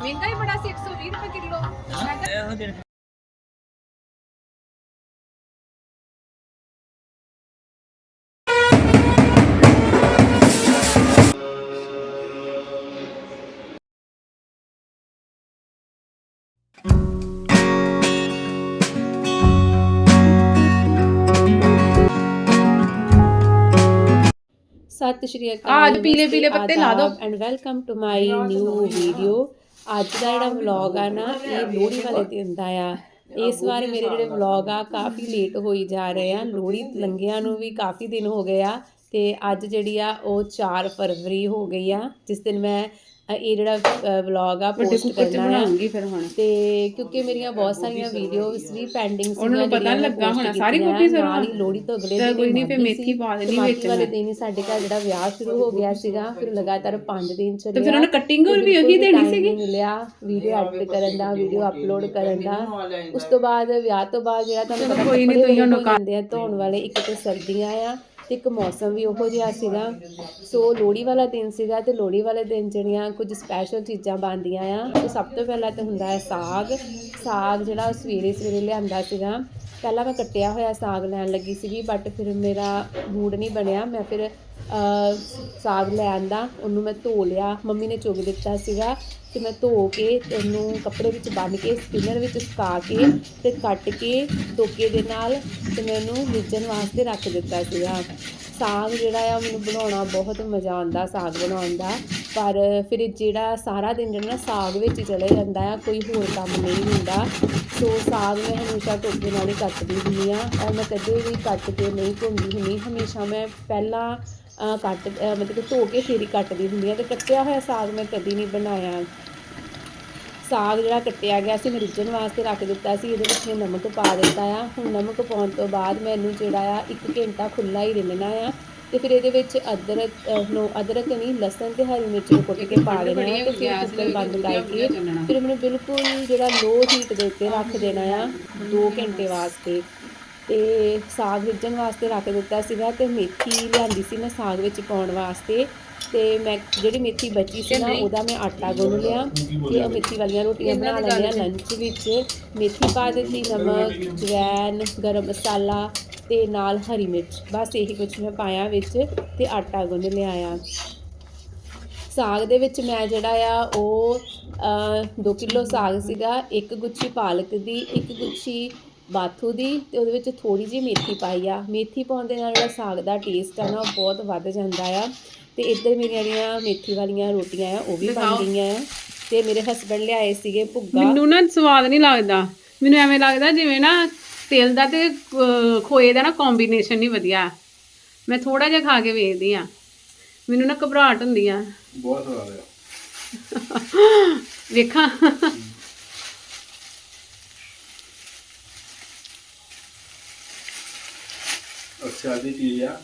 ਮਹਿੰਗਾ ਹੀ ਬੜਾ ਸੀ 120 ਰੁਪਏ ਕਿਲੋ। ਮੈਂ ਕਿਹਾ ਇਹੋ ਦਿਨ ਸਤਿ ਸ਼੍ਰੀ ਆਹ, ਅਕਾਲ ਅੱਜ ਪੀਲੇ- ਪੀਲੇ ਪੱਤੇ ਲਾ ਦਿਓ। And welcome to my new video ਅੱਜ ਦਾ ਜਿਹੜਾ ਵਲੌਗ ਆ ਨਾ, ਇਹ ਲੋਹੜੀ ਵਾਲੇ ਦਿਨ ਦਾ ਆ। ਇਸ ਵਾਰ ਮੇਰੇ ਜਿਹੜੇ ਵਲੌਗ ਆ, ਕਾਫੀ ਲੇਟ ਹੋਈ ਜਾ ਰਹੇ ਆ। ਲੋਹੜੀ ਲੰਘਿਆਂ ਨੂੰ ਵੀ ਕਾਫੀ ਦਿਨ ਹੋ ਗਏ ਆ ਤੇ ਅੱਜ ਜਿਹੜੀ ਆ, ਉਹ 4 ਫਰਵਰੀ ਹੋ ਗਈ ਆ, ਜਿਸ ਦਿਨ ਮੈਂ ਇਹ ਜਿਹੜਾ ਵਲੌਗ ਆ ਵੱਡੇ ਪੋਸਟ ਕੁੱਕਰ ਚ ਕਰਨਾ ਆ। ਬਣਾਉਂਗੀ ਫਿਰ ਹੁਣ। ਤੇ ਕਿਉਂਕਿ ਮੇਰੀਆਂ ਬਹੁਤ ਸਾਰੀਆਂ ਵੀਡੀਓਜ਼ ਵੀ ਪੈਂਡਿੰਗ ਸੀ ਉਹਨਾਂ ਨੂੰ ਪਤਾ ਲੱਗਾ ਹੋਣਾ, ਸਾਰੀ ਕੁੱਕੀ ਸਰੋਂ। ਨਾਲ ਹੀ ਲੋਹੜੀ ਤੋਂ ਅਗਲੇ ਦਿਨ ਕੋਈ ਨੀ, ਫਿਰ ਮੇਥੀ ਪਾ ਦੇਣੀ ਵਿੱਚ ਵਾਲੇ। ਦਿਨ ਹੀ ਸਾਡੇ ਘਰ ਜਿਹੜਾ ਵਿਆਹ ਸ਼ੁਰੂ ਹੋ ਗਿਆ ਸੀਗਾ ਫਿਰ ਲਗਾਤਾਰ 5 ਦਿਨ ਚੱਲਿਆ। ਤੇ ਫਿਰ ਉਹਨੇ ਤੇ ਹੋਰ ਵੀ ਉਹੀ ਦੇਣੀ ਸੀਗੀ? ਨਹੀਂ ਮਿਲਿਆ। ਵੀਡੀਓ ਐਡਿਟ ਕਰਨ ਦਾ ਵੀਡੀਓ ਅਪਲੋਡ ਕਰਨ ਦਾ। ਉਸ ਤੋਂ ਬਾਅਦ ਵਿਆਹ ਤੋਂ ਬਾਅਦ ਜਿਹੜਾ ਤੁਹਾਨੂੰ ਪਤਾ ਕੋਈ ਨੀ, ਕੱਪੜੇ ਤੁਸੀਂ ਉਹਨੂੰ ਜਾਂਦੇ ਆ ਧੋਣ ਵਾਲੇ ਇੱਕ ਤੇ ਸਰਦੀਆਂ ਆ। ਤੇ ਇੱਕ ਮੌਸਮ ਵੀ ਉਹੋ ਜਿਹਾ ਸੀਗਾ। ਸੋ ਲੋਹੜੀ ਵਾਲਾ ਦਿਨ ਸੀਗਾ ਤੇ ਲੋਹੜੀ ਵਾਲੇ ਦਿਨ ਜਿਹੜੀਆਂ ਕੁਝ ਸਪੈਸ਼ਲ ਚੀਜ਼ਾਂ ਬਣਦੀਆਂ ਆ ਤੇ ਸਭ ਤੋਂ ਪਹਿਲਾਂ ਤਾਂ ਹੁੰਦਾ ਹੈ ਸਾਗ। ਸਾਗ ਜਿਹੜਾ ਸਵੇਰੇ ਸਵੇਰੇ ਲਿਆਂਦਾ ਸੀਗਾ। ਪਹਿਲਾਂ ਮੈਂ ਕੱਟਿਆ ਹੋਇਆ ਸਾਗ ਲੈਣ ਲੱਗੀ ਸੀਗੀ ਬਟ ਫਿਰ ਮੇਰਾ ਮੂਡ ਨਹੀਂ ਬਣਿਆ। ਮੈਂ ਫਿਰ ਸਾਗ ਲੈਣ ਦਾ, ਉਹਨੂੰ ਮੈਂ ਧੋ ਲਿਆ। ਮੰਮੀ ਨੇ ਚੁਗ ਦਿੱਤਾ ਸੀਗਾ ਤੇ ਮੈਂ ਧੋ ਕੇ ਉਹਨੂੰ ਕੱਪੜੇ ਵਿੱਚ ਬੰਨ੍ਹ ਕੇ, ਸਪਿਨਰ ਵਿੱਚ ਸੁਕਾ ਕੇ ਤੇ ਕੱਟ ਕੇ ਟੋਕੇ ਦੇ ਨਾਲ ਤੇ ਮੈਂ ਉਹਨੂੰ ਰਿੱਝਣ ਵਾਸਤੇ ਰੱਖ ਦਿੱਤਾ ਸੀਗਾ। ਸਾਗ ਜਿਹੜਾ ਆ, ਮੈਨੂੰ ਬਣਾਉਣਾ ਬਹੁਤ ਮਜ਼ਾ ਆਉਂਦਾ ਸਾਗ ਬਣਾਉਣ ਦਾ। ਪਰ ਫਿਰ ਜਿਹੜਾ ਸਾਰਾ ਦਿਨ ਜਿਹੜਾ ਨਾ ਸਾਗ ਵਿੱਚ ਹੀ ਚਲੇ ਜਾਂਦਾ ਆ, ਕੋਈ ਹੋਰ ਕੰਮ ਨਹੀਂ ਹੁੰਦਾ। ਸੋ ਸਾਗ ਮੈਂ ਹਮੇਸ਼ਾ ਟੋਕੇ ਨਾਲ ਹੀ ਕੱਟਦੀ ਹੁੰਦੀ ਆ। ਔਰ ਮੈਂ ਕਦੇ ਵੀ ਕੱਟ ਕੇ ਨਹੀਂ ਧੋਂਦੀ ਹੁੰਦੀ। ਹਮੇਸ਼ਾ ਮੈਂ ਪਹਿਲਾਂ ਕੱਟ ਮਤਲਬ ਕਿ ਧੋ ਕੇ ਫਿਰ ਹੀ ਕੱਟਦੀ ਹੁੰਦੀ ਆ ਤੇ ਕੱਟਿਆ ਹੋਇਆ ਸਾਗ ਮੈਂ ਕਦੀ ਨਹੀਂ ਬਣਾਇਆ। ਸਾਗ ਜਿਹੜਾ ਕੱਟਿਆ ਗਿਆ ਸੀ ਮੈਂ ਰਿੱਝਣ ਵਾਸਤੇ ਰੱਖ ਦਿੱਤਾ ਸੀ ਇਹਦੇ ਵਿੱਚ ਮੈਂ ਨਮਕ ਪਾ ਦਿੱਤਾ ਆ। ਹੁਣ ਨਮਕ ਪਾਉਣ ਤੋਂ ਬਾਅਦ ਮੈਨੂੰ ਜਿਹੜਾ ਆ 1 ਘੰਟਾ ਖੁੱਲਾ ਹੀ ਰਿੰਨਣਾ ਆ ਤੇ ਫਿਰ ਇਹਦੇ ਵਿੱਚ ਅਦਰਕ ਨੋ ਅਦਰਕ ਨਹੀਂ ਲਸਣ ਤੇ ਹਰੀ ਮਿਰਚ ਨੂੰ ਕੁੱਟ ਕੇ ਪਾ ਦੇਣਾ ਆ ਤੇ ਫਿਰ ਕੁੱਕਰ ਬੰਦ ਕਰਕੇ ਫਿਰ ਮੈਨੂੰ ਬਿਲਕੁਲ ਜਿਹੜਾ ਲੋ ਹੀਟ ਦੇ ਉੱਤੇ ਰੱਖ ਦੇਣਾ ਆ 2 ਘੰਟੇ ਵਾਸਤੇ। ਤੇ ਸਾਗ ਰਿੱਝਣ ਵਾਸਤੇ ਰੱਖ ਦਿੱਤਾ ਸੀਗਾ ਤੇ ਮੇਥੀ ਲਿਆਂਦੀ ਸੀ ਮੈਂ ਸਾਗ ਵਿੱਚ ਪਾਉਣ ਵਾਸਤੇ। ਤੇ ਮੈਂ ਜਿਹੜੀ ਮੇਥੀ ਬਚੀ ਸੀ ਨਾ ਉਹਦਾ ਮੈਂ ਆਟਾ ਗੁੰਨ ਲਿਆ। ਤੇ ਉਹ ਮੇਥੀ ਵਾਲੀਆਂ ਰੋਟੀਆਂ ਬਣਾ ਲੈਣੀਆਂ ਲੰਚ ਵਿੱਚ। ਮੇਥੀ ਪਾ ਦਿੱਤੀ ਨਮਕ ਜਵੈਨ ਗਰਮ ਮਸਾਲਾ ਤੇ ਨਾਲ ਹਰੀ ਮਿਰਚ। ਬਸ ਇਹੀ ਕੁਝ ਮੈਂ ਪਾਇਆ ਵਿੱਚ ਤੇ ਆਟਾ ਗੁੰਨ ਲਿਆਇਆ ਸਾਗ ਦੇ ਵਿੱਚ ਮੈਂ ਜਿਹੜਾ ਆ ਉਹ 2 ਕਿਲੋ ਸਾਗ ਸੀਗਾ ਇੱਕ ਗੁੱਛੀ ਪਾਲਕ ਦੀ ਇੱਕ ਗੁੱਛੀ ਬਾਥੂ ਦੀ ਤੇ ਉਹਦੇ ਵਿੱਚ ਥੋੜੀ ਜਿਹੀ ਮੇਥੀ ਪਾਈ ਆ। ਮੇਥੀ ਪਾਉਣ ਦੇ ਨਾਲ ਜਿਹੜਾ ਸਾਗ ਦਾ ਟੇਸਟ ਆ ਨਾ ਉਹ ਬਹੁਤ ਵੱਧ ਜਾਂਦਾ ਆ। ਤੇ ਇੱਧਰ ਮੇਰੀਆਂ ਜਿਹੜੀਆਂ ਮੇਥੀ ਵਾਲੀਆਂ ਰੋਟੀਆਂ ਆ ਉਹ ਵੀ ਬਣ ਗਈਆਂ ਆ। ਤੇ ਮੇਰੇ ਹਸਬੰਡ ਲਿਆਏ ਸੀਗੇ ਭੁੱਗਾ। ਮੈਨੂੰ ਨਾ ਸਵਾਦ ਨਹੀਂ ਲੱਗਦਾ। ਮੈਨੂੰ ਐਵੇਂ ਲੱਗਦਾ ਜਿਵੇਂ ਨਾ ਤੇਲ ਦਾ ਤੇ ਖੋਏ ਦਾ ਨਾ ਕੰਬੀਨੇਸ਼ਨ ਨਹੀਂ ਵਧੀਆ। ਮੈਂ ਥੋੜਾ ਜਿਹਾ ਖਾ ਕੇ ਵੇਖਦੀ ਆ। ਮੈਨੂੰ ਨਾ ਘਬਰਾਹਟ ਹੁੰਦੀ ਆ। ਬਹੁਤ ਸਵਾਦ ਆ। ਵੇਖਾਂ। ਅੱਛਾ ਦੀ ਚੀਜ਼ ਆ।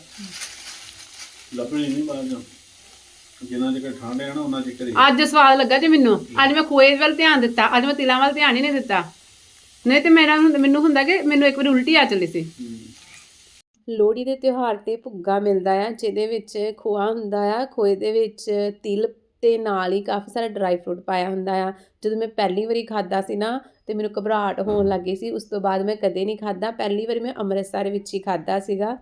ਲੱਭਣੀ ਨਹੀਂ ਬਾਅਦ ਜਿੰਨਾ ਚਿਰ ਠੰਡ ਹੈ ਨਾ ਉਹਨਾਂ ਚਿਰ ਹੀ ਅੱਜ ਸਵਾਦ ਲੱਗਾ ਜੀ ਮੈਨੂੰ। ਅੱਜ ਮੈਂ ਖੋਏ ਵੱਲ ਧਿਆਨ ਦਿੱਤਾ। ਅੱਜ ਮੈਂ ਤਿਲਾਂ ਵੱਲ ਧਿਆਨ ਹੀ ਨਹੀਂ ਦਿੱਤਾ। ਨਹੀਂ ਤੇ ਮੇਰਾ ਮੈਨੂੰ ਹੁੰਦਾ ਕਿ ਮੈਨੂੰ ਇੱਕ ਵਾਰ ਉਲਟੀ ਆ ਚੱਲੀ ਸੀ। ਲੋਹੜੀ ਦੇ ਤਿਉਹਾਰ ਤੇ ਭੁੱਗਾ ਮਿਲਦਾ ਆ ਜਿਹਦੇ ਵਿੱਚ ਖੋਆ ਹੁੰਦਾ ਆ। ਖੋਏ ਦੇ ਵਿੱਚ ਤਿਲ ਤੇ ਨਾਲ ਹੀ ਕਾਫੀ ਸਾਰਾ ਡਰਾਈ ਫਰੂਟ ਪਾਇਆ ਹੁੰਦਾ ਆ। ਜਦੋਂ ਮੈਂ ਪਹਿਲੀ ਵਾਰੀ ਖਾਦਾ ਸੀ ਨਾ ਤੇ ਮੈਨੂੰ ਘਬਰਾਹਟ ਹੋਣ ਲੱਗੀ ਸੀ। ਉਸ ਤੋਂ ਬਾਅਦ ਮੈਂ ਕਦੇ ਨਹੀਂ ਖਾਦਾ ਪਹਿਲੀ ਵਾਰੀ ਮੈਂ ਅੰਮ੍ਰਿਤਸਰ ਵਿੱਚ ਹੀ ਖਾਦਾ ਸੀਗਾ।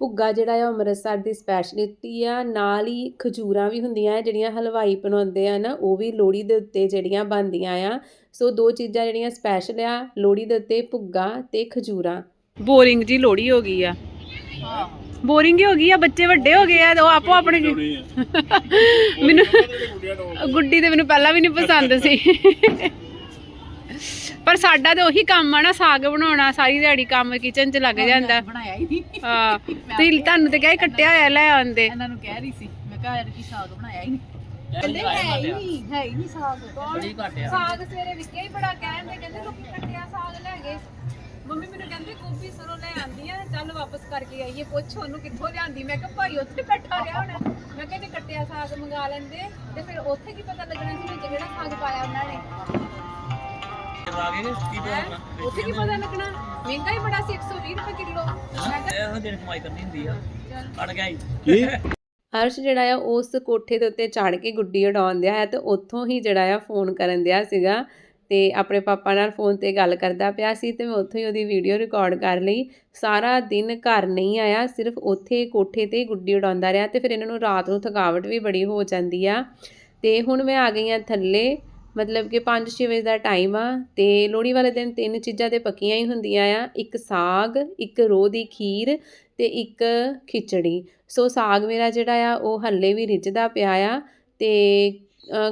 ਭੁੱਗਾ ਜਿਹੜਾ ਆ ਉਹ ਅੰਮ੍ਰਿਤਸਰ ਦੀ ਸਪੈਸ਼ਲਿਟੀ ਆ। ਨਾਲ ਹੀ ਖਜੂਰਾਂ ਵੀ ਹੁੰਦੀਆਂ ਆ ਜਿਹੜੀਆਂ ਹਲਵਾਈ ਬਣਾਉਂਦੇ ਆ ਨਾ ਉਹ ਵੀ ਲੋਹੜੀ ਦੇ ਉੱਤੇ ਜਿਹੜੀਆਂ ਬਣਦੀਆਂ ਆ। ਸੋ ਦੋ ਚੀਜ਼ਾਂ ਜਿਹੜੀਆਂ ਸਪੈਸ਼ਲ ਆ ਲੋਹੜੀ ਦੇ ਉੱਤੇ ਭੁੱਗਾ ਤੇ ਖਜੂਰਾਂ। ਬੋਰਿੰਗ ਜੀ ਲੋੜੀ ਹੋ ਗਈ ਆ। ਬੋਰਿੰਗ ਹੀ ਹੋ ਗਈ ਆ ਬੱਚੇ ਵੱਡੇ ਹੋ ਗਏ ਆ ਉਹ ਆਪੋ ਆਪਣੇ ਮੈਨੂੰ ਗੁੱਡੀ ਤੇ ਮੈਨੂੰ ਪਹਿਲਾਂ ਵੀ ਨਹੀਂ ਪਸੰਦ ਸੀ। ਪਰ ਸਾਡਾ ਤੇ ਉਹੀ ਕੰਮ ਆ ਨਾ ਸਾਗ ਬਣਾਉਣਾ ਸਾਰੀ ਦਿਹਾੜੀ ਕੰਮ ਕਿਚਨ 'ਚ ਲੱਗ ਜਾਂਦਾ। ਬਣਾਇਆ ਹੀ ਨਹੀਂ। ਹਾਂ ਤੇ ਤੁਹਾਨੂੰ ਤੇ ਕਿਹਾ ਕੱਟਿਆ ਹੋਇਆ ਲੈ ਆਉਂਦੇ। ਇਹਨਾਂ ਨੂੰ ਕਹਿ ਰਹੀ ਸੀ ਮੈਂ ਕਿਹਾ ਯਾਰ ਕੀ ਸਾਗ ਬਣਾਇਆ ਹੀ ਨਹੀਂ। ਕਹਿੰਦੇ ਹੈ ਹੀ ਨਹੀਂ। ਹੈ ਹੀ ਨਹੀਂ ਸਾਗ। ਸਾਗ ਸਵੇਰੇ ਵਿਕਿਆ ਹੀ ਬੜਾ ਕਹਿੰਦੇ ਕਹਿੰਦੇ ਲੋਕੀ ਕੱਟਿਆ ਸਾਗ ਲੈ ਗਏ। ਮੰਮੀ ਮੈਨੂੰ ਕਹਿੰਦੇ ਗੋਭੀ ਸਰੋਂ ਲੈ ਆਂਦੀ ਆ ਚੱਲ ਵਾਪਸ ਕਰਕੇ ਆਈਏ ਪੁੱਛ ਉਹਨੂੰ ਕਿੱਥੋਂ ਲਿਆਂਦੀ? ਮੈਂ ਕਿਹਾ ਭਾਈ ਉੱਥੇ ਬੈਠਾ ਰਿਹਾ ਹੋਣਾ। ਮੈਂ ਕਿਹਾ ਜੇ ਕੱਟਿਆ ਸਾਗ ਮੰਗਾ ਲੈਂਦੇ ਤੇ ਫਿਰ ਉੱਥੇ ਕੀ ਪਤਾ ਲੱਗਣਾ ਸੀ ਵਿੱਚ ਕਿਹੜਾ ਸਾਗ ਪਾਇਆ ਉਹਨਾਂ ਨੇ? ਆ ਗਏ ਕੀ ਹੈਂ? ਬੋਲਣਾ ਉੱਥੇ ਕੀ ਪਤਾ ਲੱਗਣਾ? ਮਹਿੰਗਾ ਹੀ ਬੜਾ ਸੀ 120 ਰੁਪਏ ਕਿਲੋ। ਮੈਂ ਕਿਹਾ ਇਹੋ ਦਿਨ ਕਮਾਈ ਕਰਨੀ ਹੁੰਦੀ ਆ ਚੱਲ। ਅੜ ਗਿਆ। ਕੀ? ਅਰਸ਼ ਜਿਹੜਾ ਆ ਉਸ ਕੋਠੇ ਦੇ ਉੱਤੇ ਚੜ ਕੇ ਗੁੱਡੀ ਉਡਾਉਣ ਦਿਆ ਹੈ ਤੇ ਉੱਥੋਂ ਹੀ ਜਿਹੜਾ ਆ ਫੋਨ ਕਰਨ ਦਿਆ ਸੀਗਾ। ਤੇ ਆਪਣੇ ਪਾਪਾ ਨਾਲ ਫੋਨ ਤੇ ਗੱਲ ਕਰਦਾ ਪਿਆ ਸੀ ਤੇ ਮੈਂ ਉੱਥੋਂ ਹੀ ਉਹਦੀ ਵੀਡੀਓ ਰਿਕਾਰਡ ਕਰ ਲਈ। ਸਾਰਾ ਦਿਨ ਘਰ ਨਹੀਂ ਆਇਆ, ਸਿਰਫ ਉੱਥੇ ਕੋਠੇ ਤੇ ਗੁੱਡੀ ਉਡਾਉਂਦਾ ਰਿਹਾ ਤੇ ਫਿਰ ਇਹਨਾਂ ਨੂੰ ਰਾਤ ਨੂੰ ਥਕਾਵਟ ਵੀ ਬੜੀ ਹੋ ਜਾਂਦੀ ਆ। ਤੇ ਹੁਣ ਮੈਂ ਆ ਗਈ ਆ ਥੱਲੇ, ਮਤਲਬ ਕਿ 5-6 ਵਜੇ ਦਾ ਟਾਈਮ ਆ ਤੇ ਲੋਹੜੀ ਵਾਲੇ ਦਿਨ ਤਿੰਨ ਚੀਜ਼ਾਂ ਤੇ ਪੱਕੀਆਂ ਹੀ ਹੁੰਦੀਆਂ ਆ, ਇੱਕ ਸਾਗ, ਇੱਕ ਰੋਹ ਦੀ ਖੀਰ ਤੇ ਇੱਕ ਖਿਚੜੀ। ਸੋ ਸਾਗ ਮੇਰਾ ਜਿਹੜਾ ਆ, ਉਹ ਹੱਲੇ ਵੀ ਰਿੱਝਦਾ ਪਿਆ ਆ ਤੇ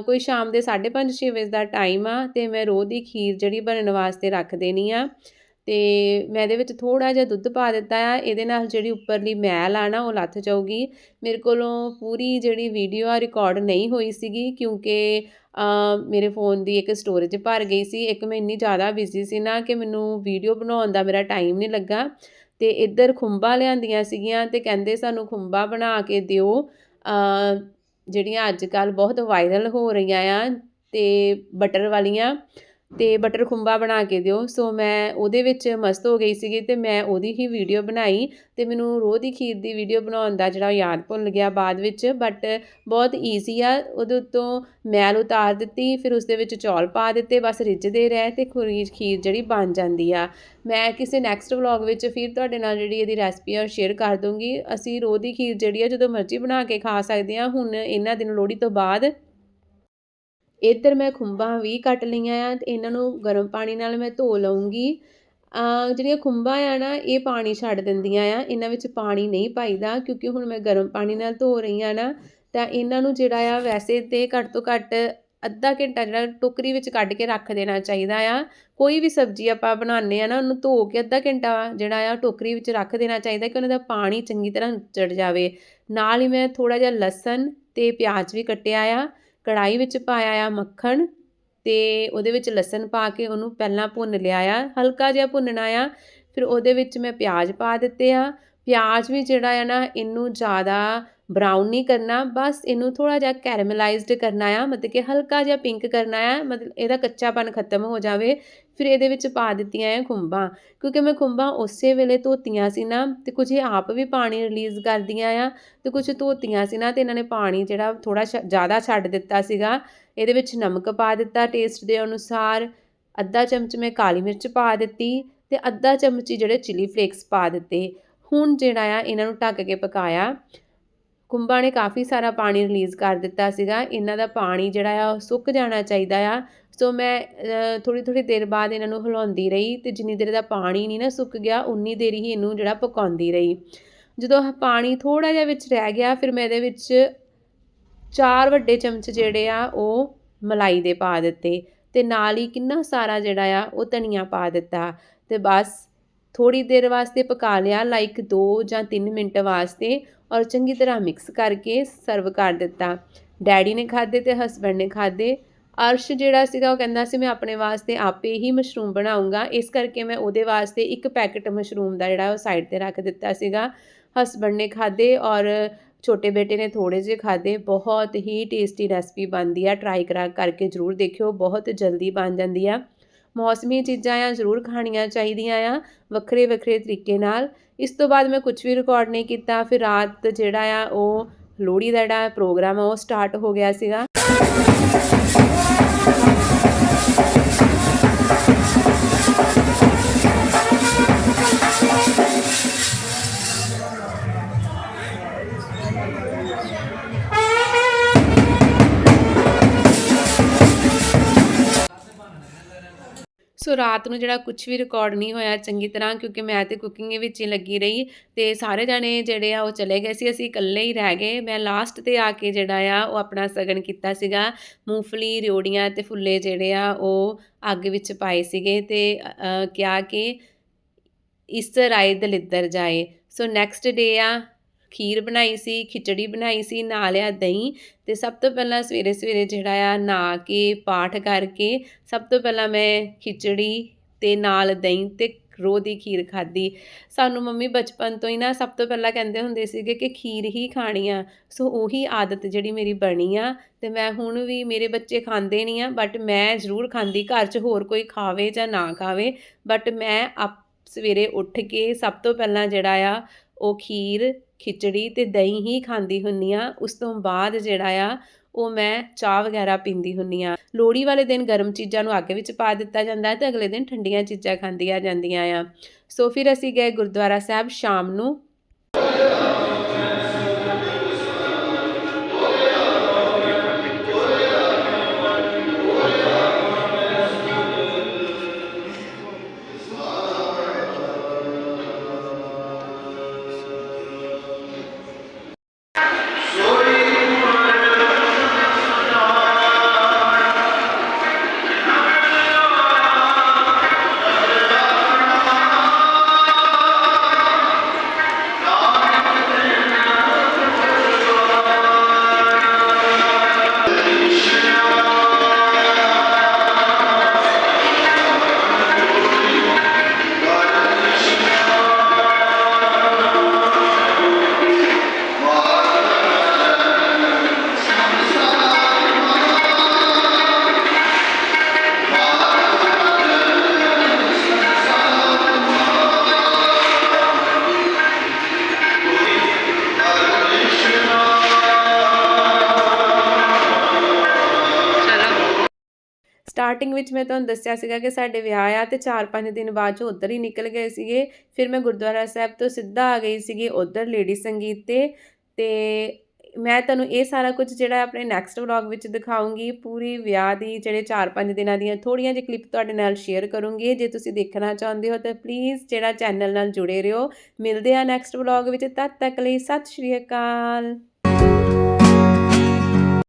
ਕੋਈ ਸ਼ਾਮ ਦੇ 5:30 ਛੇ ਵਜੇ ਦਾ ਟਾਈਮ ਆ ਤੇ ਮੈਂ ਰੋਹ ਦੀ ਖੀਰ ਜਿਹੜੀ ਬਣਨ ਵਾਸਤੇ ਰੱਖ ਦੇਣੀ ਆ। ਤੇ ਮੈਂ ਇਹਦੇ ਵਿੱਚ ਥੋੜਾ ਜਿਹਾ ਦੁੱਧ ਪਾ ਦਿੱਤਾ ਆ। ਇਹਦੇ ਨਾਲ ਜਿਹੜੀ ਉੱਪਰਲੀ ਮੈਲ ਆ ਨਾ ਉਹ ਲੱਥ ਜਾਊਗੀ। ਮੇਰੇ ਕੋਲੋਂ ਪੂਰੀ ਜਿਹੜੀ ਵੀਡੀਓ ਆ ਰਿਕਾਰਡ ਨਹੀਂ ਹੋਈ ਸੀਗੀ ਕਿਉਂਕਿ ਮੇਰੇ ਫੋਨ ਦੀ ਇੱਕ ਸਟੋਰੇਜ ਭਰ ਗਈ ਸੀ। ਇੱਕ ਮੈਂ ਇੰਨੀ ਜ਼ਿਆਦਾ ਬਿਜ਼ੀ ਸੀ ਨਾ ਕਿ ਮੈਨੂੰ ਵੀਡੀਓ ਬਣਾਉਣ ਦਾ ਮੇਰਾ ਟਾਈਮ ਨਹੀਂ ਲੱਗਾ। ਤੇ ਇੱਧਰ ਖੁੰਬਾਂ ਲਿਆਂਦੀਆਂ ਸੀਗੀਆਂ ਤੇ ਕਹਿੰਦੇ ਸਾਨੂੰ ਖੁੰਬਾਂ ਬਣਾ ਕੇ ਦਿਓ। ਜਿਹੜੀਆਂ ਅੱਜ ਕੱਲ੍ਹ ਬਹੁਤ ਵਾਇਰਲ ਹੋ ਰਹੀਆਂ ਆ ਅਤੇ ਬਟਰ ਵਾਲੀਆਂ ਅਤੇ ਬਟਰ ਖੁੰਬਾ ਬਣਾ ਕੇ ਦਿਓ। ਸੋ ਮੈਂ ਉਹਦੇ ਵਿੱਚ ਮਸਤ ਹੋ ਗਈ ਸੀਗੀ ਅਤੇ ਮੈਂ ਉਹਦੀ ਹੀ ਵੀਡੀਓ ਬਣਾਈ ਅਤੇ ਮੈਨੂੰ ਰੋਹ ਦੀ ਖੀਰ ਦੀ ਵੀਡੀਓ ਬਣਾਉਣ ਦਾ ਜਿਹੜਾ ਯਾਦ ਭੁੱਲ ਗਿਆ ਬਾਅਦ ਵਿੱਚ। ਬਟ ਬਹੁਤ ਈਜ਼ੀ ਆ, ਉਹਦੇ ਉੱਤੋਂ ਮੈਲ ਉਤਾਰ ਦਿੱਤੀ, ਫਿਰ ਉਸਦੇ ਵਿੱਚ ਚੌਲ ਪਾ ਦਿੱਤੇ, ਬਸ ਰਿੱਝਦੇ ਰਹੇ ਅਤੇ ਖੁਰੀ ਖੀਰ ਜਿਹੜੀ ਬਣ ਜਾਂਦੀ ਆ। ਮੈਂ ਕਿਸੇ ਨੈਕਸਟ ਵਲੌਗ ਵਿੱਚ ਫਿਰ ਤੁਹਾਡੇ ਨਾਲ ਜਿਹੜੀ ਇਹਦੀ ਰੈਸਪੀ ਆ ਸ਼ੇਅਰ ਕਰ ਦੂੰਗੀ ਅਸੀਂ ਰੋਹ ਦੀ ਖੀਰ ਜਿਹੜੀ ਆ ਜਦੋਂ ਮਰਜ਼ੀ ਬਣਾ ਕੇ ਖਾ ਸਕਦੇ ਹਾਂ ਹੁਣ ਇਹਨਾਂ ਦਿਨ ਲੋਹੜੀ ਤੋਂ ਬਾਅਦ ਇੱਧਰ ਮੈਂ ਖੁੰਬਾਂ ਵੀ ਕੱਟ ਲਈਆਂ ਆ ਤੇ ਇਹਨਾਂ ਨੂੰ ਗਰਮ ਪਾਣੀ ਨਾਲ ਮੈਂ ਧੋ ਲਵਾਂਗੀ ਜਿਹੜੀਆਂ ਖੁੰਬਾਂ ਆ ਨਾ, ਇਹ ਪਾਣੀ ਛੱਡ ਦਿੰਦੀਆਂ ਆ। ਇਹਨਾਂ ਵਿੱਚ ਪਾਣੀ ਨਹੀਂ ਪਾਈਦਾ ਕਿਉਂਕਿ ਹੁਣ ਮੈਂ ਗਰਮ ਪਾਣੀ ਨਾਲ ਧੋ ਰਹੀ ਆ ਨਾ, ਤਾਂ ਇਹਨਾਂ ਨੂੰ ਜਿਹੜਾ ਆ ਵੈਸੇ ਤੇ ਘੱਟ ਤੋਂ ਘੱਟ ਅੱਧਾ ਘੰਟਾ ਜਿਹੜਾ ਟੋਕਰੀ ਵਿੱਚ ਕੱਢ ਕੇ ਰੱਖ ਦੇਣਾ ਚਾਹੀਦਾ ਆ। ਕੋਈ ਵੀ ਸਬਜ਼ੀ ਆਪਾਂ ਬਣਾਉਂਦੇ ਆ ਨਾ, ਉਹਨੂੰ ਧੋ ਕੇ ਅੱਧਾ ਘੰਟਾ ਜਿਹੜਾ ਆ ਟੋਕਰੀ ਵਿੱਚ ਰੱਖ ਦੇਣਾ ਚਾਹੀਦਾ ਕਿ ਉਹਨਾਂ ਦਾ ਪਾਣੀ ਚੰਗੀ ਤਰ੍ਹਾਂ ਚੜ ਜਾਵੇ। ਨਾਲ ਹੀ ਮੈਂ ਥੋੜਾ ਜਿਹਾ ਲਸਣ ਤੇ ਪਿਆਜ਼ ਵੀ ਕੱਟਿਆ ਆ। ਕੜਾਈ ਵਿੱਚ ਪਾਇਆ ਆ ਮੱਖਣ ਤੇ ਉਹਦੇ ਵਿੱਚ ਲਸਣ ਪਾ ਕੇ ਉਹਨੂੰ ਪਹਿਲਾਂ ਭੁੰਨ ਲਿਆ ਆ, ਹਲਕਾ ਜਿਹਾ ਭੁੰਨਣਾ ਆ, ਫਿਰ ਉਹਦੇ ਵਿੱਚ ਮੈਂ ਪਿਆਜ਼ ਪਾ ਦਿੱਤੇ ਆ। ਪਿਆਜ਼ ਵੀ ਜਿਹੜਾ ਆ ਨਾ, ਇਹਨੂੰ ਜ਼ਿਆਦਾ ਬਰਾਊਨ ਨਹੀਂ ਕਰਨਾ, ਬਸ ਇਹਨੂੰ ਥੋੜਾ ਜਿਹਾ ਕੈਰਮਲਾਈਜ਼ਡ ਕਰਨਾ ਆ, ਮਤਲਬ ਕਿ ਹਲਕਾ ਜਿਹਾ ਪਿੰਕ ਕਰਨਾ ਆ, ਮਤਲਬ ਇਹਦਾ ਕੱਚਾਪਨ ਖਤਮ ਹੋ ਜਾਵੇ, ਫਿਰ ਇਹਦੇ ਵਿੱਚ ਪਾ ਦਿੱਤੀਆਂ ਆ ਖੁੰਬਾਂ, ਕਿਉਂਕਿ ਮੈਂ ਖੁੰਬਾਂ ਉਸੇ ਵੇਲੇ ਧੋਤੀਆਂ ਸੀ ਨਾ, ਤੇ ਕੁਝ ਇਹ ਆਪ ਵੀ ਪਾਣੀ ਰਿਲੀਜ਼ ਕਰਦੀਆਂ ਆ, ਤੇ ਕੁਝ ਧੋਤੀਆਂ ਸੀ ਨਾ, ਤੇ ਇਹਨਾਂ ਨੇ ਪਾਣੀ ਜਿਹੜਾ ਥੋੜਾ ਜ਼ਿਆਦਾ ਛੱਡ ਦਿੱਤਾ ਸੀਗਾ, ਇਹਦੇ ਵਿੱਚ ਨਮਕ ਪਾ ਦਿੱਤਾ ਟੇਸਟ ਦੇ ਅਨੁਸਾਰ, ਅੱਧਾ ਚਮਚ ਮੈਂ ਕਾਲੀ ਮਿਰਚ ਪਾ ਦਿੱਤੀ, ਤੇ ਅੱਧਾ ਚਮਚ ਜਿਹੜੇ ਚਿਲੀ ਫਲੇਕਸ ਪਾ ਦਿੱਤੇ, ਹੁਣ ਜਿਹੜਾ ਆ ਇਹਨਾਂ ਨੂੰ ਢੱਕ ਕੇ ਪਕਾਇਆ ਕੁੰਬਾਂ ਨੇ ਕਾਫੀ ਸਾਰਾ ਪਾਣੀ ਰਿਲੀਜ਼ ਕਰ ਦਿੱਤਾ ਸੀਗਾ। ਇਹਨਾਂ ਦਾ ਪਾਣੀ ਜਿਹੜਾ ਆ, ਉਹ ਸੁੱਕ ਜਾਣਾ ਚਾਹੀਦਾ ਆ। ਸੋ ਮੈਂ ਥੋੜੀ ਥੋੜੀ ਦੇਰ ਬਾਅਦ ਇਹਨਾਂ ਨੂੰ ਹਿਲਾਉਂਦੀ ਰਹੀ ਤੇ ਜਿੰਨੀ ਦੇਰ ਦਾ ਪਾਣੀ ਨਹੀਂ ਨਾ ਸੁੱਕ ਗਿਆ, ਉਨੀ ਦੇਰ ਹੀ ਇਹਨੂੰ ਜਿਹੜਾ ਪਕਾਉਂਦੀ ਰਹੀ। ਜਦੋਂ ਪਾਣੀ ਥੋੜਾ ਜਿਹਾ ਵਿੱਚ ਰਹਿ ਗਿਆ, ਫਿਰ ਮੈਂ ਇਹਦੇ ਵਿੱਚ ਚਾਰ ਵੱਡੇ ਚਮਚ ਜਿਹੜੇ ਆ, ਉਹ ਮਲਾਈ ਦੇ ਪਾ ਦਿੱਤੇ ਤੇ ਨਾਲ ਹੀ ਕਿੰਨਾ ਸਾਰਾ ਜਿਹੜਾ ਆ, ਉਹ ਧਨੀਆ ਪਾ ਦਿੱਤਾ ਤੇ ਬਸ ਥੋੜੀ ਦੇਰ ਵਾਸਤੇ ਪਕਾ ਲਿਆ ਲਾਈਕ 2 ਜਾਂ 3 ਮਿੰਟ ਵਾਸਤੇ। ਔਰ ਚੰਗੀ ਤਰ੍ਹਾਂ ਮਿਕਸ ਕਰਕੇ ਸਰਵ ਕਰ ਦਿੱਤਾ ਡੈਡੀ ਨੇ ਖਾਦੇ ਤੇ ਹਸਬੰਡ ਨੇ ਖਾਦੇ ਅਰਸ਼ ਜਿਹੜਾ ਸੀਗਾ ਉਹ ਕਹਿੰਦਾ ਸੀ ਮੈਂ ਆਪਣੇ ਵਾਸਤੇ ਆਪੇ ਹੀ ਮਸ਼ਰੂਮ ਬਣਾਉਂਗਾ ਇਸ ਕਰਕੇ ਮੈਂ ਉਹਦੇ ਵਾਸਤੇ ਇੱਕ ਪੈਕਟ ਮਸ਼ਰੂਮ ਦਾ ਜਿਹੜਾ ਉਹ ਸਾਈਡ ਤੇ ਰੱਖ ਦਿੱਤਾ ਸੀਗਾ ਹਸਬੰਡ ਨੇ ਖਾਦੇ ਔਰ ਛੋਟੇ ਬੇਟੇ ਨੇ ਥੋੜੇ ਜਿਹੇ ਖਾਦੇ ਬਹੁਤ ਹੀ ਟੇਸਟੀ ਰੈਸਪੀ ਬਣਦੀ ਆ ਟਰਾਈ ਕਰਾ ਕਰਕੇ ਜ਼ਰੂਰ ਦੇਖਿਓ ਬਹੁਤ ਜਲਦੀ ਬਣ ਜਾਂਦੀ ਆ ਮੌਸਮੀ ਚੀਜ਼ਾਂ ਆ, ਜ਼ਰੂਰ ਖਾਣੀਆਂ ਚਾਹੀਦੀਆਂ ਆ, ਵੱਖਰੇ ਵੱਖਰੇ ਤਰੀਕੇ ਨਾਲ। ਇਸ ਤੋਂ ਬਾਅਦ ਮੈਂ ਕੁਝ ਵੀ ਰਿਕਾਰਡ ਨਹੀਂ ਕੀਤਾ, ਫਿਰ ਰਾਤ ਜਿਹੜਾ ਆ, ਉਹ ਲੋਹੜੀ ਦਾ ਜਿਹੜਾ ਪ੍ਰੋਗਰਾਮ ਆ, ਉਹ ਸਟਾਰਟ ਹੋ ਗਿਆ ਸੀਗਾ। ਰਾਤ ਨੂੰ ਜਿਹੜਾ ਕੁਝ ਵੀ ਰਿਕਾਰਡ ਨਹੀਂ ਹੋਇਆ ਚੰਗੀ ਤਰ੍ਹਾਂ ਕਿਉਂਕਿ ਮੈਂ ਤੇ ਕੁਕਿੰਗ ਵਿੱਚ ਹੀ ਲੱਗੀ ਰਹੀ ਤੇ ਸਾਰੇ ਜਾਣੇ ਜਿਹੜੇ ਆ ਉਹ ਚਲੇ ਗਏ ਸੀ, ਅਸੀਂ ਇਕੱਲੇ ਹੀ ਰਹਿ ਗਏ। ਮੈਂ ਲਾਸਟ ਤੇ ਆ ਕੇ ਜਿਹੜਾ ਆ ਉਹ ਆਪਣਾ ਸਗਨ ਕੀਤਾ ਸੀਗਾ। ਮੂੰਗਫਲੀ, ਰਿਓੜੀਆਂ ਤੇ ਫੁੱਲੇ ਜਿਹੜੇ ਆ ਉਹ ਅੱਗ ਵਿੱਚ ਪਾਏ ਸੀਗੇ ਤੇ ਕਿਹਾ ਕਿ ਇਸ ਰਾਏ ਦਲਿੱਦਰ ਜਾਏ। ਸੋ ਨੈਕਸਟ ਡੇ ਆ ਖੀਰ ਬਣਾਈ ਸੀ, ਖਿਚੜੀ ਬਣਾਈ ਸੀ, ਨਾਲ ਆ ਦਹੀਂ ਤੇ ਸਭ ਤੋਂ ਪਹਿਲਾਂ ਸਵੇਰੇ ਸਵੇਰੇ ਜਿਹੜਾ ਆ ਨਾ ਕੇ, ਪਾਠ ਕਰਕੇ ਸਭ ਤੋਂ ਪਹਿਲਾਂ ਮੈਂ ਖਿਚੜੀ ਤੇ ਨਾਲ ਦਹੀਂ ਤੇ ਰੋਹ ਦੀ ਖੀਰ ਖਾਧੀ। ਸਾਨੂੰ ਮੰਮੀ ਬਚਪਨ ਤੋਂ ਹੀ ਨਾ ਸਭ ਤੋਂ ਪਹਿਲਾਂ ਕਹਿੰਦੇ ਹੁੰਦੇ ਸੀਗੇ ਕਿ ਖੀਰ ਹੀ ਖਾਣੀ ਆ। ਸੋ ਉਹੀ ਆਦਤ ਜਿਹੜੀ ਮੇਰੀ ਬਣੀ ਆ ਤੇ ਮੈਂ ਹੁਣ ਵੀ ਮੇਰੇ ਬੱਚੇ ਖਾਂਦੇ ਨਹੀਂ ਆ ਬਟ ਮੈਂ ਜ਼ਰੂਰ ਖਾਂਦੀ, ਘਰ 'ਚ ਹੋਰ ਕੋਈ ਖਾਵੇ ਜਾਂ ਨਾ ਖਾਵੇ ਬਟ ਮੈਂ ਆਪ ਸਵੇਰੇ ਉੱਠ ਕੇ ਸਭ ਤੋਂ ਪਹਿਲਾਂ ਜਿਹੜਾ ਆ, ਉਹ ਖੀਰ, ਖਿਚੜੀ ਤੇ ਦਹੀਂ ਹੀ ਖਾਂਦੀ ਹੁੰਨੀ ਆ। ਉਸ ਤੋਂ ਬਾਅਦ ਜਿਹੜਾ ਆ, ਉਹ ਮੈਂ ਚਾਹ ਵਗੈਰਾ ਪੀਂਦੀ ਹੁੰਨੀ ਆ। ਲੋਹੜੀ ਵਾਲੇ ਦਿਨ ਗਰਮ ਚੀਜ਼ਾਂ ਨੂੰ ਅੱਗ ਵਿੱਚ ਪਾ ਦਿੱਤਾ ਜਾਂਦਾ ਹੈ ਤੇ ਅਗਲੇ ਦਿਨ ਠੰਡੀਆਂ ਚੀਜ਼ਾਂ ਖਾਂਦੀਆਂ ਜਾਂਦੀਆਂ ਆ। ਸੋ ਫਿਰ ਅਸੀਂ ਗਏ ਗੁਰਦੁਆਰਾ ਸਾਹਿਬ ਸ਼ਾਮ ਨੂੰ। ਸਟਾਰਟਿੰਗ ਵਿੱਚ ਮੈਂ ਤੁਹਾਨੂੰ ਦੱਸਿਆ ਸੀਗਾ ਕਿ ਸਾਡੇ ਵਿਆਹ ਆ ਤੇ 4-5 ਦਿਨ ਬਾਅਦ ਚ ਉੱਧਰ ਹੀ ਨਿਕਲ ਗਏ ਸੀਗੇ। ਫਿਰ ਮੈਂ ਗੁਰਦੁਆਰਾ ਸਾਹਿਬ ਤੋਂ ਸਿੱਧਾ ਆ ਗਈ ਸੀਗੀ ਉੱਧਰ ਲੇਡੀ ਸੰਗੀਤ ਤੇ। ਤੇ ਮੈਂ ਤੁਹਾਨੂੰ ਇਹ ਸਾਰਾ ਕੁਝ ਜਿਹੜਾ ਆਪਣੇ ਨੈਕਸਟ ਵਲੌਗ ਵਿੱਚ ਦਿਖਾਉਂਗੀ, ਪੂਰੀ ਵਿਆਹ ਦੀ ਜਿਹੜੇ 4-5 ਦਿਨਾਂ ਦੀਆਂ ਥੋੜੀਆਂ ਜਿਹੀ ਕਲਿੱਪ ਤੁਹਾਡੇ ਨਾਲ ਸ਼ੇਅਰ ਕਰੂੰਗੀ। ਜੇ ਤੁਸੀਂ ਦੇਖਣਾ ਚਾਹੁੰਦੇ ਹੋ ਤਾਂ ਪਲੀਜ਼ ਜਿਹੜਾ ਚੈਨਲ ਨਾਲ ਜੁੜੇ ਰਹੋ। ਮਿਲਦੇ ਆ ਨੈਕਸਟ ਵਲੌਗ ਵਿੱਚ, ਤਦ ਤੱਕ ਲਈ ਸਤਿ ਸ਼੍ਰੀ ਅਕਾਲ।